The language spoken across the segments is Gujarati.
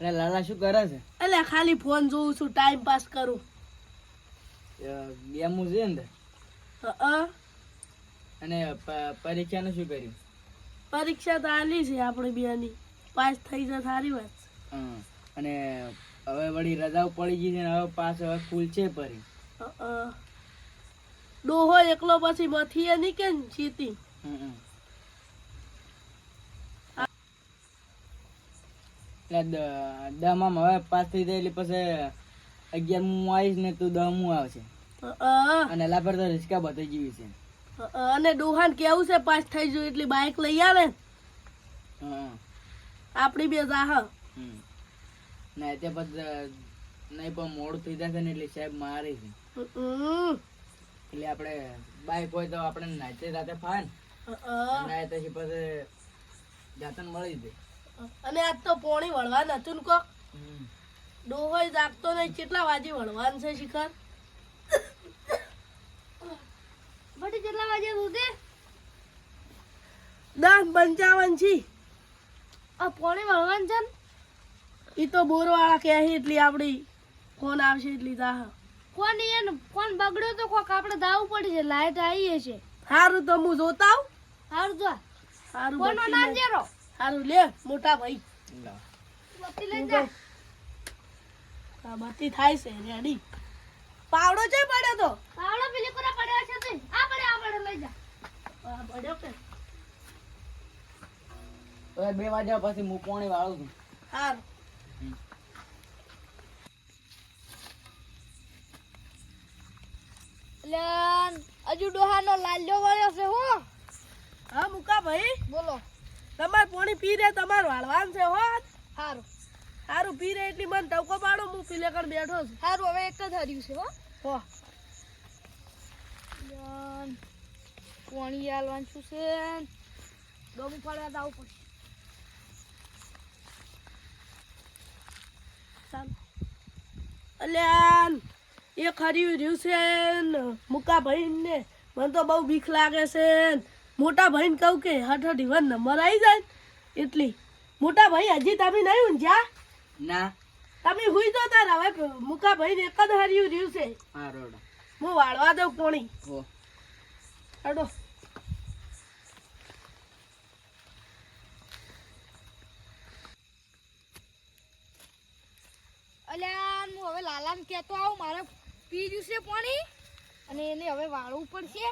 એટલે લાલા શું કરે છે? એટલે ખાલી ફોન જોઉં છું ટાઈમ પાસ કરું. ગેમું છે ને? અ. અને પરીક્ષાનું શું કર્યું? પરીક્ષા તો આલી છે આપણે બેની. પાસ થઈ જાય સારી વાત. હં. અને હવે વળી રજાઓ પડી ગઈ છે ને હવે પાસ હવે ખુલ છે પરી. ડોહો એકલો પછી મથીએ નહીં કે ને સીતી હં, હં. એટલે દમામ હવે પાસ થઈ જાય એટલે પછી અગિયારમું આવીશ ને તું દસમું આવશે. અ, અ. અને લાભર તો રિસ્કા બધી જીવી છે. અને ડોહાન કેવું છે? પાસ થઈ જવું એટલી બાઇક લઈ આવે? હં, આપણી બે જાહ. ના તે પછી નહીં પણ મોડું થઈ જશે ને એટલે સાહેબ મારે છે. એટલે આપણે બાઈક હોય તો આપણે નાચે રાતે ફાન. નાય પછી પછી જાતન મળી જાય. અને આજ તો પોણી વળવા નતું ને કોક. ડોહો જાગતો નહીં કેટલા વાગે વળવાનું છે શિખર? બટી કેટલા વાગે ઉગે દસ પંચાવન છી. આ પોણી વળવાનું છે ને? ઈ તો બોરવાળા કહે એટલી આપણી ફોન આવશે એટલી દાહ ફોન એને ફોન બગડ્યો તો કોક આપણે દાવું પડી છે લાઈટ આવી છે. સારું તો હું જોતા આવું. હારું જો સારું ફોન ના જેરો. સારું લે મોટા ભાઈ. બત્તી લઈ જા. આ બત્તી થાય છે રેડી. પાવડો છે પડ્યો તો? પાવડો પેલી કોરા પડ્યો છે તે. આ પડે આ પડે લઈ જા. આ પડ્યો કે? ઓય બે વાગ્યા પછી હું પોણી વાળું છું. એટલે હજુ ડોહાનો લાલ્યો વળ્યો છે હો. હા મુકા ભાઈ. બોલો. તમાર પોણી પી રે તમાર વાળવાન છે હો. સારું સારું પી રે એટલી મને ટવકો પાડો હું પીલેકણ બેઠો છું. સારું હવે એક જ હર્યું છે હો. હો. પાણી આલવાનું શું છે? ડોમું પડવા આવું પડશે. ચાલ. અલ્યા એ ખરી રહ્યું છે મૂકા મુકા ભાઈ ને મને તો બહુ બીક લાગે છે. મોટા ભાઈને કહું કે હઠ હઠ ઈવન નંબર આવી જાય. એટલી મોટા ભાઈ હજી તમે નહીં ઊંઝ્યા ના. તમે હુઈ તો તાર હવે. મુકા ભાઈ એક જ હર્યું રહ્યું છે. હું વાળવા દઉં પોણી હો. હડો. અલ્યા હું હવે લાલાને કહેતો આવું મારે પી જ્યું છે પાણી. અને એને હવે વાળવું પડશે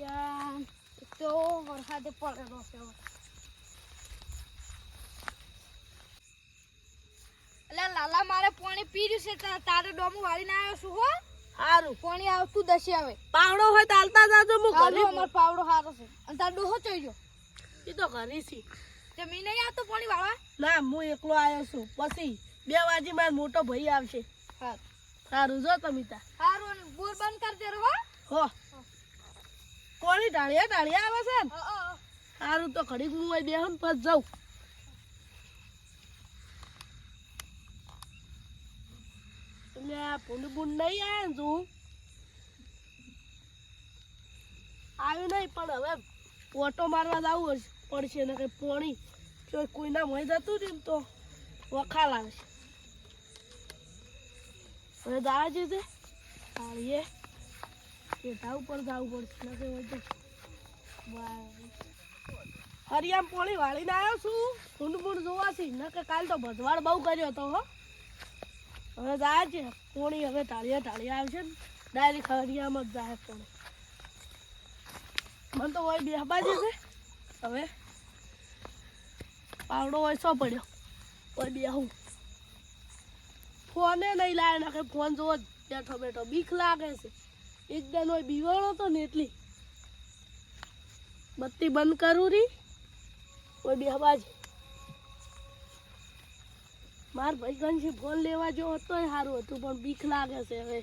ત્યાં તો વરસાદે પડેલો છે. અલ્યા લાલા મારે પાણી પી રહ્યું છે તારે ડોમું વાળીને આવ્યો છું હો. સારું પાણી આવતું દશે હવે. પાવડો હોય તો હાલતા જાજો હું ઘરે અમારો પાવડો સારો છે. અને તાર ડોહો ચોઈ ગયો એ તો ઘરે છી. તે મી નહીં આવતો પાણી વાળવા? ના હું એકલો આવ્યો છું. પછી બે વાજી મારો મોટો ભાઈ આવશે. હા સારું જો તમે તા સારું બોર બંધ કરી દે હો. હો. કોની ઢાળિયા ઢાળિયા આવે છે. સારું તો ઘડીક હું બે ને પછી જાઉં. આ ભૂંડ ભૂંડ નહીં આવે ને તું આવ્યું નહીં પણ હવે ફોટો મારવા જવું પડશે ને કઈ પોણી. જો કોઈના મય જતું ને તો વખાલ આવશે હવે દાવા જશે પેટા ઉપર જવું પડશે ને કઈ વધુ. હરિયામ પોણી વાળીને આવ્યો છું. ઊંડ બૂંડ જોવાથી ન કે કાલ તો ભજવાડ બહુ કર્યો હતો, હો. હવે જાય છે. પોણી હવે ટાળિયા ટાળિયા આવશે ને. ડાયરેક્ટ હરિયામ જ જાય પોણી. મને તો હોય બેહબા છે. હવે પાવડો હોય સો પડ્યો હોય બેહું ફોને નહીં લાવે નાખે ફોન જોવો બેઠો બેઠો. બીક લાગે છે. એકદમ હોય બીવાણો તો ને એટલી. બત્તી બંધ કરું રી. કોઈ બી હવાજ માર ભાઈ ગંજી ફોન લેવા જો હતો સારું હતું, પણ બીક લાગે છે હવે.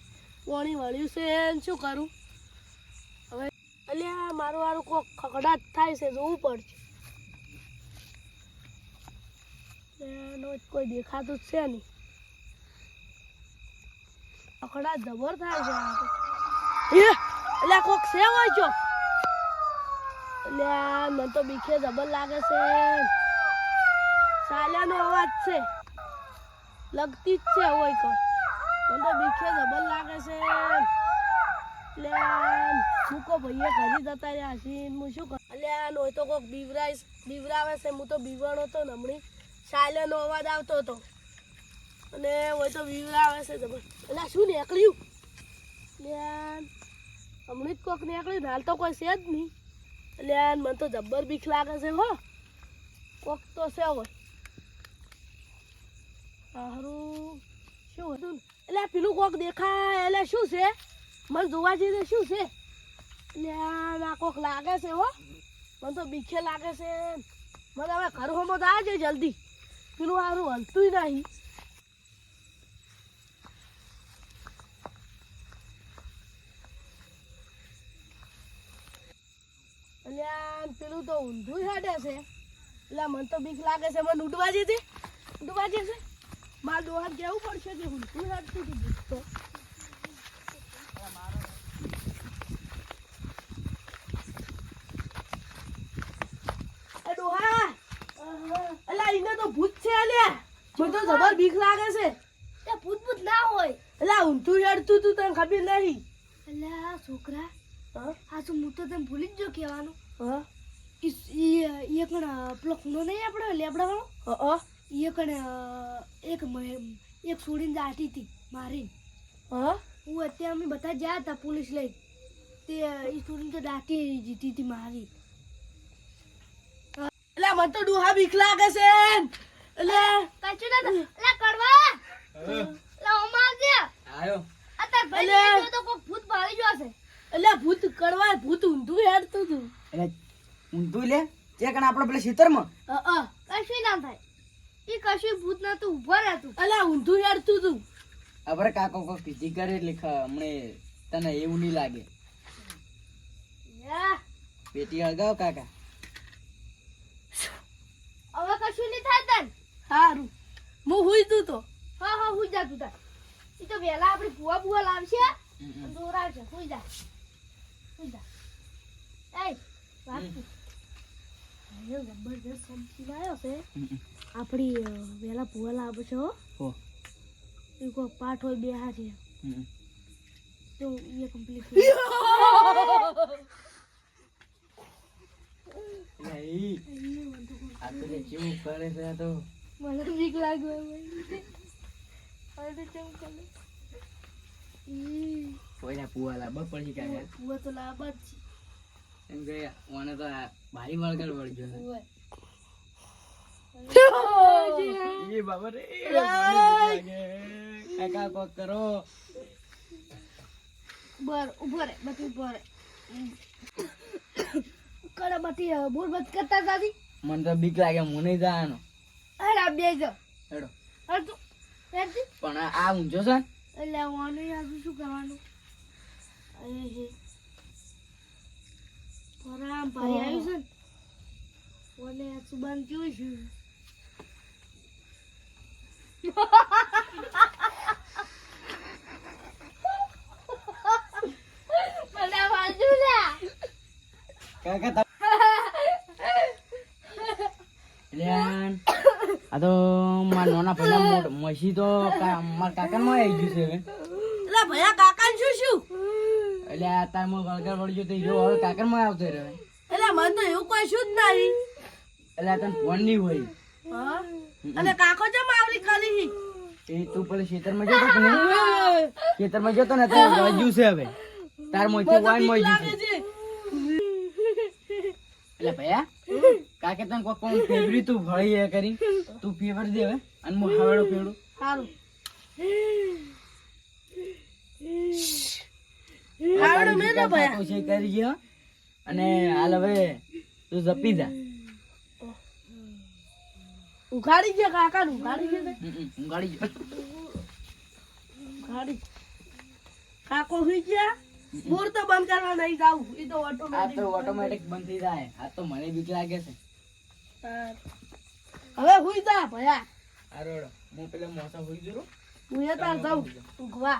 પોણી વળ્યું છે એને શું કરું? હવે અલ્યા, મારું વારું કોક ખકડાટ થાય છે, જોવું પડશે. એનો કોઈ દેખાતું જ છે નહીં. ખકડાટ જબર થાય છે એટલે કોક છે હોય છો અલ્યા મને તો બીખે જબર લાગે છે. ચાલ્યાનો અવાજ છે. લગતી જ છે હોય તો મને તો બીખે જબર લાગે છે. લે મૂકો ભાઈએ ઘરે જતા રહ્યા છે હું શું કર? અલ્યા નોય તો કોક બીવરાય બીવરાવે છે. હું તો બીવણો તો નમણી. ચાલ્યાનો અવાજ આવતો હતો. અને હોય તો બીવરાવે છે જબર. એટલે શું નીકળ્યું? લે, હમણાં જ કોક નીકળ્યું. હાલ તો કોઈ છે જ નહીં. એટલે મને તો જબ્બર બીક લાગે છે, હો. કોક તો છે હોય સારું. શું હતું એટલે પેલું કોક દેખાય, એટલે શું છે? મને જોવા જઈને શું છે? એટલે આ કોક લાગે છે, હો. મને તો બીખે લાગે છે. મને હવે ઘર હોમો તો આવજે જલ્દી. પેલું સારું હલતું નહીં અલ્યા પેલું તો ઊંધું હેડે છે. એટલે મને તો બીક લાગે છે. મને ઉડવા જશે ઉડવા જશે મારે દોહાર જવું પડશે કે ઊંધું હેડતું હતી બીક તો. અલ્યા ભૂત છે અલ્યા મને તો જબર બીક લાગે છે. તે ભૂત ભૂત ના હોય. અલ્યા ઊંધું હેડતું તું તને ખબર નહીં. એટલે છોકરા. હા? શું હું તો તને ભૂલી જ જો કહેવાનું. હા? એ કણ પેલો ખૂણો નહીં આપણો લેબડા વાળો હા એ કણ એક એક છોડીને જાતી હતી મારી હું અત્યારે અમે બધા ગયા હતા પોલીસ લઈ. તે એ છોડીને તો દાટી જીતી હતી મારી. એટલે મને તો ડુહા બીક લાગે છે એટલે કશું ના એટલે કડવા. એટલે ઓમાં આવજે આવ્યો અત્યારે ભાઈ તો કોઈ ભૂત ભાવી જશે એટલે ભૂત કડવા ભૂત ઊંધું હેડતું હતું એટલે ઊંધું લે. જે કણ આપણે પેલા અ. કશું ના થાય. એ કશું ભૂત નતું ઊભો રહેતું. અલા ઊંધું હેડતું તું. આપણે કાકો કો કીધી કરે એટલે હમણે તને એવું નહીં લાગે. પેટી અગાવ કાકા. હવે કશું નહીં થાય તન? સારું હું હુઈ તું તો. હા હા હુઈ જા તું તાર. એ તો વેલા આપણી ભૂવા ભૂવા લાવશે. દોરાવશે હુઈ જા. હુઈ જા. એ વાત આયો જબરદસ્ત સમજી આવ્યો છે. આપણી અ, ભૂવા લાવે છે એ કોઈ પાઠ હોય બે હારી તો એ કમ્પ્લીટ મને બીક લાગ્યો કોઈને પુવા લાવવા કાકા તો લાવવા જ છે. એમ ગયા મને તો આ ભારી વળગર વળગ્યો એ બાબા રે મને કાકા કોક કરો. બર ઊભો રે બધી ઊભો રે. કરે બધી બોલ બત કરતા દાદી મને તો બીક લાગે હું નહીં જવાનો. અરે આ બે જો. હેડો. અરે તું પણ આ- ઊંચો છે એટલે વાનું શું કરવાનું? અરે હે. પરામ ભાઈ સુબાન કેવું છે? કાકા આ તો મારા નાના ભાઈના મોટ મસી તો કા- મારા કાકામાં આવી ગયું છે ભયા કાકા શું શું? એટલે આ તારમાં વળગર વળગ્યો તો જો હવે કાકામાં આવતો રહ્યો એટલે મને તો એવું કોઈ શું જ નહીં. એટલે તને ફોન નહીં હોય. અને કાકો એ તું પેલા ખેતરમાં જતો કે ખેતરમાં જતો ને તો વળગ્યું છે હવે. તાર મોથી વાઈન મોઈ ગયું છે. એટલે ભૈયા કાકે તને કોઈ કોણ ફેવરી તું ભળી એ કરી. તું ફેવર દે હવે અને હું હવાડો ફેવડું સારું મેં ભયા. કરી ગયો. અને હાલ હવે તું જપી જા. ઉઘાડી છે કાકા ઉઘાડી છે ઉઘાડી જ- ઉઘાડી. કાકો હુઈ ગયા? બોર તો બંધ કરવા નહીં જાવ એ તો આ ઓટોમેટિક તો ઓટોમેટિક બંધ થઈ જાય. આ તો મને બીક લાગે છે. હવે હુઈ જા ભયા. આ રોડ. હું પેલા મોસા હોઈ જરો હું એ તાર જાઉં. ઊંઘવા